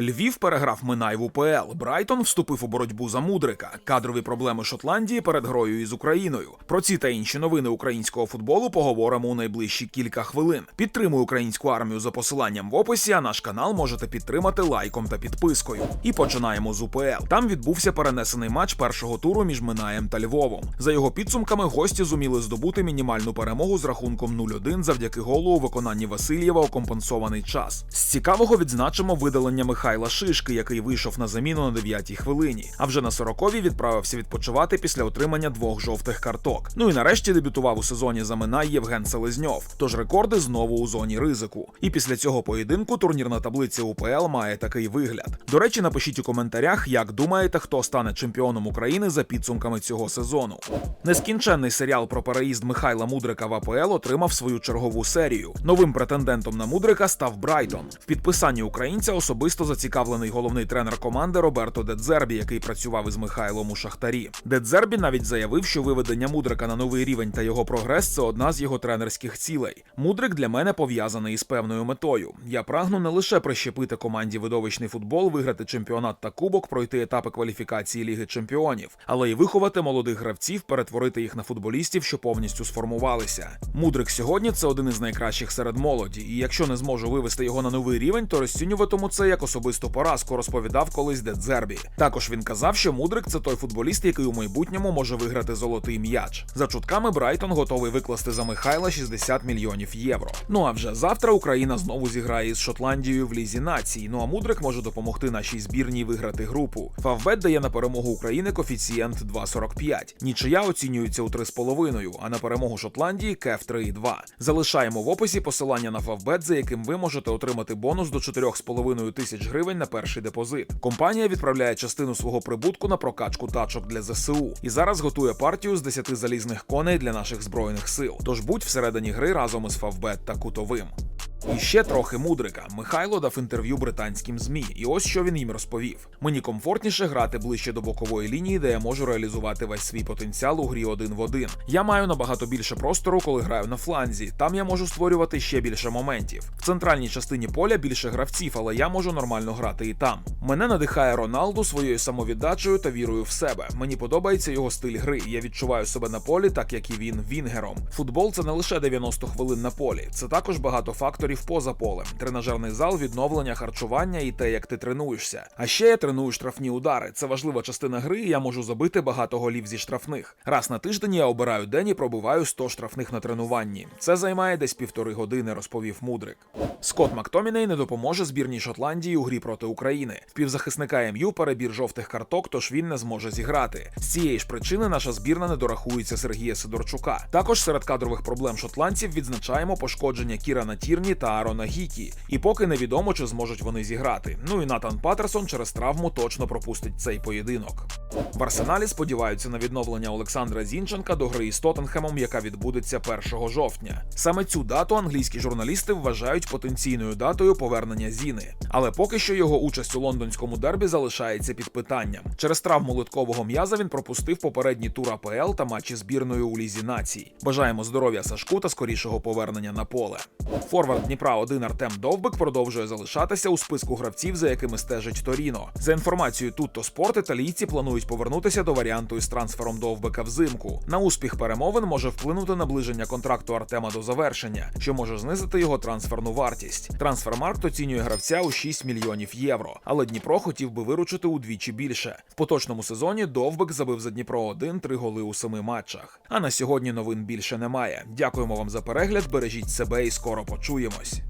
Львів переграв Минай в УПЛ. Брайтон вступив у боротьбу за мудрика. Кадрові проблеми Шотландії перед грою із Україною. Про ці та інші новини українського футболу поговоримо у найближчі кілька хвилин. Підтримуй українську армію за посиланням в описі. А наш канал можете підтримати лайком та підпискою. І починаємо з УПЛ. Там відбувся перенесений матч першого туру між Минаєм та Львовом. За його підсумками гості зуміли здобути мінімальну перемогу з рахунком 0-1 завдяки голу у виконанні Васильєва у компенсований час. З цікавого відзначимо видалення Михайла Шишки, який вийшов на заміну на 9-й хвилині. А вже на 40-й відправився відпочивати після отримання двох жовтих карток. Ну і нарешті дебютував у сезоні за Минай Євген Селезньов. Тож рекорди знову у зоні ризику. І після цього поєдинку турнірна таблиця УПЛ має такий вигляд. До речі, напишіть у коментарях, як думаєте, хто стане чемпіоном України за підсумками цього сезону. Нескінченний серіал про переїзд Михайла Мудрика в АПЛ отримав свою чергову серію. Новим претендентом на Мудрика став Брайтон. В підписанні українця особисто зацікавлений головний тренер команди Роберто Дедзербі, який працював із Михайлом у Шахтарі. Дедзербі навіть заявив, що виведення Мудрика на новий рівень та його прогрес це одна з його тренерських цілей. Мудрик для мене пов'язаний із певною метою. Я прагну не лише прищепити команді видовищний футбол, виграти чемпіонат та кубок, пройти етапи кваліфікації Ліги Чемпіонів, але й виховати молодих гравців, перетворити їх на футболістів, що повністю сформувалися. Мудрик сьогодні це один із найкращих серед молоді, і якщо не зможу вивести його на новий рівень, то розцінюватиму це як особисту поразку, розповідав колись Дедзербі. Також він казав, що Мудрик це той футболіст, який у майбутньому може виграти золотий м'яч. За чутками Брайтон готовий викласти за Михайла 60 мільйонів євро. Ну а вже завтра Україна знову зіграє з Шотландією в лізі націй. Ну а Мудрик може допомогти нашій збірній виграти групу. Фавбет дає на перемогу України коефіцієнт 2,45. Нічия оцінюється у 3,5, а на перемогу Шотландії кеф 3,2. Залишаємо в описі посилання на Фавбет, за яким ви можете отримати бонус до 4,5 тисяч гривень на перший депозит. Компанія відправляє частину свого прибутку на прокачку тачок для ЗСУ і зараз готує партію з 10 залізних коней для наших збройних сил. Тож будь всередині гри разом із Фавбет та Кутовим. І ще трохи мудрика. Михайло дав інтерв'ю британським змі, і ось що він їм розповів: мені комфортніше грати ближче до бокової лінії, де я можу реалізувати весь свій потенціал у грі один в один. Я маю набагато більше простору, коли граю на фланзі. Там я можу створювати ще більше моментів. В центральній частині поля більше гравців, але я можу нормально грати і там. Мене надихає Роналду своєю самовіддачею та вірою в себе. Мені подобається його стиль гри. Я відчуваю себе на полі, так як і він вінгером. Футбол це не лише 90 хвилин на полі, це також багато факторів поза полем, тренажерний зал, відновлення, харчування і те, як ти тренуєшся. А ще я треную штрафні удари. Це важлива частина гри. і Я можу забити багато голів зі штрафних. Раз на тиждень я обираю день і пробиваю 100 штрафних на тренуванні. Це займає десь півтори години, розповів Мудрик. Скотт Мактоміней не допоможе збірній Шотландії у грі проти України. Півзахисника МЮ перебір жовтих карток, тож він не зможе зіграти. З цієї ж причини наша збірна не дорахується Сергія Сидорчука. Також серед кадрових проблем шотландців відзначаємо пошкодження Кірана Тірні та Арона Гікі. І поки невідомо, чи зможуть вони зіграти. Ну і Натан Патерсон через травму точно пропустить цей поєдинок. В Арсеналі сподіваються на відновлення Олександра Зінченка до гри із Тоттенхемом, яка відбудеться 1 жовтня. Саме цю дату англійські журналісти вважають потенційною датою повернення Зіни. Але поки що його участь у лондонському дербі залишається під питанням. Через травму литкового м'яза він пропустив попередній тур АПЛ та матчі збірною у лізі націй. Бажаємо здоров'я Сашку та скорішого повернення на поле. Форвард Дніпра 1 Артем Довбик продовжує залишатися у списку гравців, за якими стежить Торіно. За інформацією Tutto Sport, італійці планують повернутися до варіанту із трансфером Довбика взимку. На успіх перемовин може вплинути наближення контракту Артема до завершення, що може знизити його трансферну вартість. Трансфермаркт оцінює гравця у 6 мільйонів євро, але Дніпро хотів би виручити удвічі більше. В поточному сезоні Довбик забив за Дніпро 1 три голи у семи матчах. А на сьогодні новин більше немає. Дякуємо вам за перегляд. Бережіть себе і скоро почуємось.